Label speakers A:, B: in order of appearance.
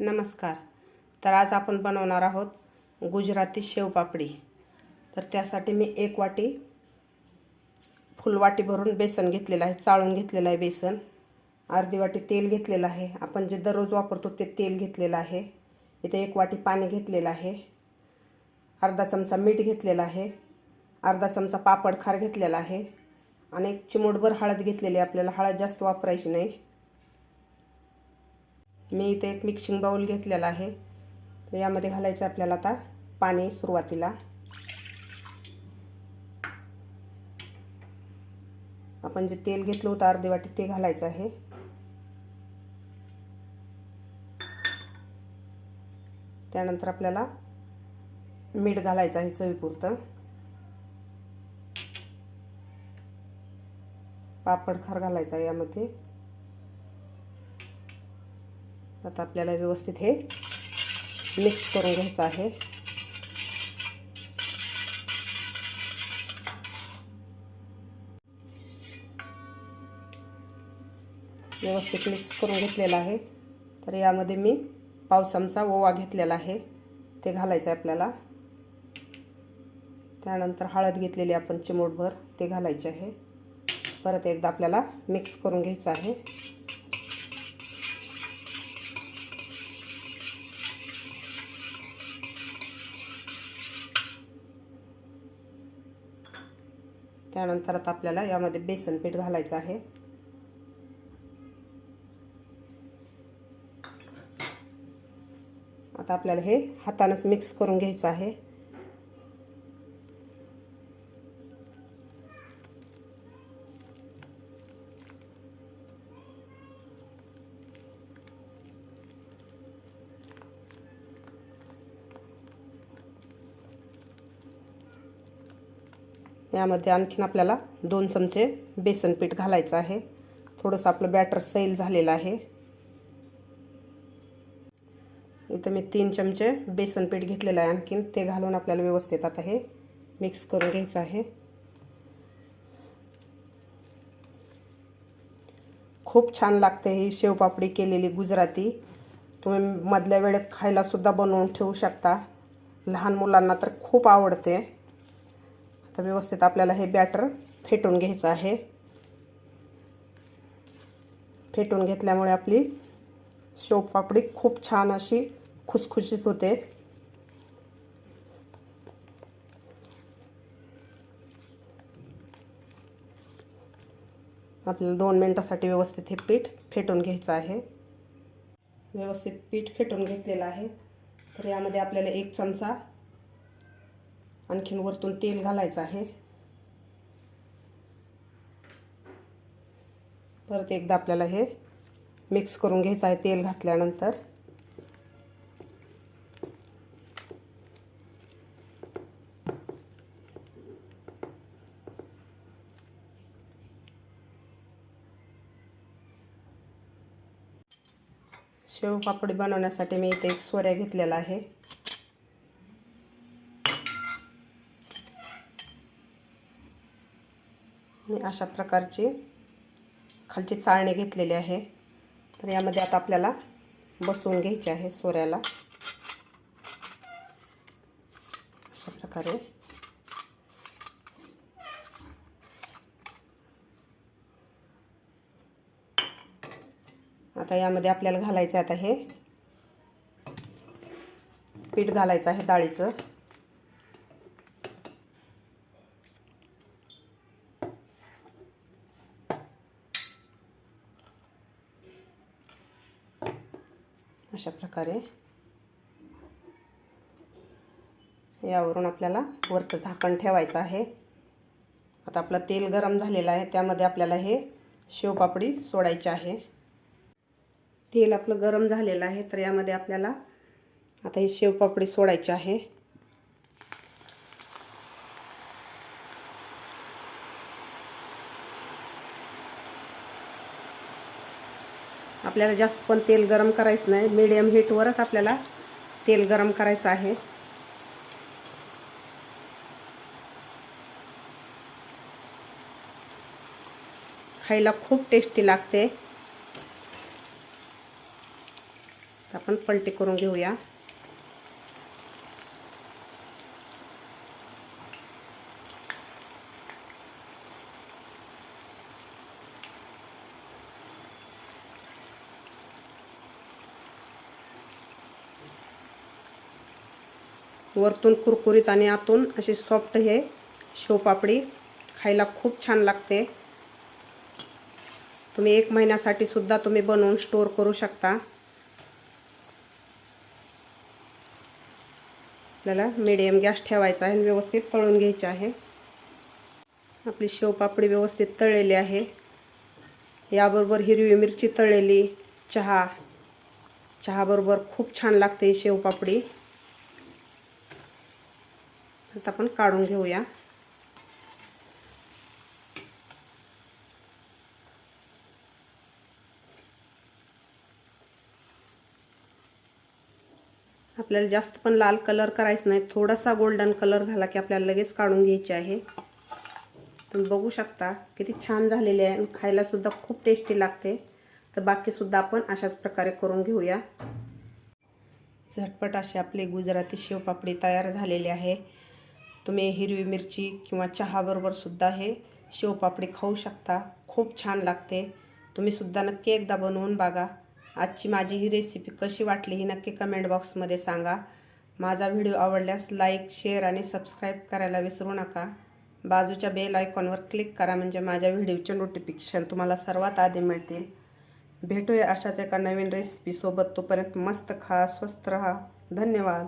A: नमस्कार. तर आज आपण बनवणार आहोत गुजराती शेवपापडी. तर त्यासाठी मी एक वाटी फुलवाटी भरून बेसन घेतलेलं आहे चाळून घेतलेलं आहे बेसन. अर्धी वाटी तेल घेतलेलं आहे. आपण जे दररोज वापरतो ते तेल घेतलेलं आहे. इथे एक वाटी पाणी घेतलेलं आहे. अर्धा चमचा मीठ घेतलेलं आहे. अर्धा चमचा पापड खार घेतलेला आहे. आणि एक चिमूटभर हळद घेतलेली आहे. आपल्याला हळद जास्त वापरायची नाही. मी इथे एक मिक्सिंग बाऊल घेतलेला आहे. तर यामध्ये घालायचं आपल्याला आता पाणी सुरुवातीला. आपण जे तेल घेतलं होतं अर्धी वाटी ते घालायचं आहे. त्यानंतर आपल्याला मीठ घालायचं आहे चवीपुरतं. पापड खार घालायचा आहे यामध्ये. आता आपल्याला व्यवस्थित हे मिक्स करून घ्यायचं आहे. व्यवस्थित मिक्स करून घेतलेलं आहे. तर यामध्ये मी पाव चमचा ओवा घेतलेला आहे. ते घालायचं आहे आपल्याला. त्यानंतर हळद घेतलेली आपण चिमूटभर ते घालायचे आहे. परत एकदा आपल्याला मिक्स करून घ्यायचं आहे. त्यानंतर आता आपल्याला यामध्ये बेसन पीठ घालायचं आहे. आता आपल्याला हे हातानंच मिक्स करून घ्यायचं आहे. यामध्ये आणखीन आपल्याला दोन चमचे बेसन पीठ घालायचं आहे. थोडंसं आपलं बॅटर सैल झालेलं आहे. इथं मी तीन चमचे बेसन पीठ घेतलेलं आहे आणखीन. ते घालून आपल्याला व्यवस्थित आता हे मिक्स करून घ्यायचं आहे. खूप छान लागते ही शेवपापडी केलेली गुजराती. तुम्ही मधल्या वेळेत खायलासुद्धा बनवून ठेवू शकता. लहान मुलांना तर खूप आवडते. तर व्यवस्थित आपल्याला हे बॅटर फेटून घ्यायचं आहे. फेटून घेतल्यामुळे आपली शेवपापडी खूप छान अशी खुसखुशीत होते. आपल्याला दोन मिनटासाठी व्यवस्थित हे पीठ फेटून घ्यायचं आहे. व्यवस्थित पीठ फेटून घेतलेलं आहे. तर यामध्ये आपल्याला एक चमचा आणखीन वरतून तेल घालायचं आहे. परत एकदा आपल्याला हे मिक्स करून घ्यायचं आहे तेल घातल्यानंतर. शेवपापडी बनवण्यासाठी मी इथे एक सोऱ्या घेतलेला आहे. मी अशा प्रकारची खालची चाळणी घेतलेली आहे. तर यामध्ये आता आपल्याला बसवून घ्यायचे आहे सोऱ्याला. अशा प्रकारे. आता यामध्ये आपल्याला घालायचं आता हे. पीठ घालायचं आहे डाळीचं. अशा प्रकारे यावरून आपल्याला वरचं झाकण ठेवायचं आहे. आता आपलं तेल गरम झालेलं आहे त्यामध्ये आपल्याला हे शेवपापडी सोडायची आहे. तेल आपलं गरम झालेलं आहे तर यामध्ये आपल्याला आता ही शेवपापडी सोडायची आहे. आपल्याला जास्त पण तेल गरम करायचं नाही. मीडियम हीटवरच आपल्याला तेल गरम करायचं आहे. खायला खूप टेस्टी लागते. आपण पलटी करून घेऊया. वरतून कुरकुरीत आणि आतून अशी सॉफ्ट हे शेवपापडी खायला खूप छान लागते. तुम्ही एक महिन्यासाठी सुद्धा तुम्ही बनवून स्टोअर करू शकता. आपल्याला मिडियम गॅस ठेवायचा आहे आणि व्यवस्थित तळून घ्यायचे आहे. आपली शेवपापडी व्यवस्थित तळलेली आहे. याबरोबर हिरवी मिरची तळलेली चहा. चहाबरोबर खूप छान लागते ही शेवपापडी. आता आपण काढून घेऊया. आपल्याला जास्त पण लाल कलर करायचं नाही. थोडासा गोल्डन कलर झाला की आपल्याला लगेच काढून घ्यायचे आहे. तुम्ही बघू शकता किती छान झालेले आहे. आणि खायलासुद्धा खूप टेस्टी लागते. तर बाकीसुद्धा आपण अशाच प्रकारे करून घेऊया. झटपट असे आपले गुजराती शेवपापडी तयार झालेली आहे. तुम्ही हिरवी मिरची किंवा चहाबरोबर सुद्धा हे शेवपापडी खाऊ शकता. खूप छान लागते. तुम्ही सुद्धा नक्की एकदा बनवून बघा. आजची माझी ही रेसिपी कशी वाटली ही नक्की कमेंट बॉक्समध्ये सांगा. माझा व्हिडिओ आवडल्यास लाईक शेअर आणि सबस्क्राईब करायला विसरू नका. बाजूच्या बेल आयकॉनवर क्लिक करा म्हणजे माझ्या व्हिडिओचे नोटिफिकेशन तुम्हाला सर्वात आधी मिळतील. भेटूया अशाच एका नवीन रेसिपीसोबत तोपर्यंत मस्त खा स्वस्त रहा. धन्यवाद.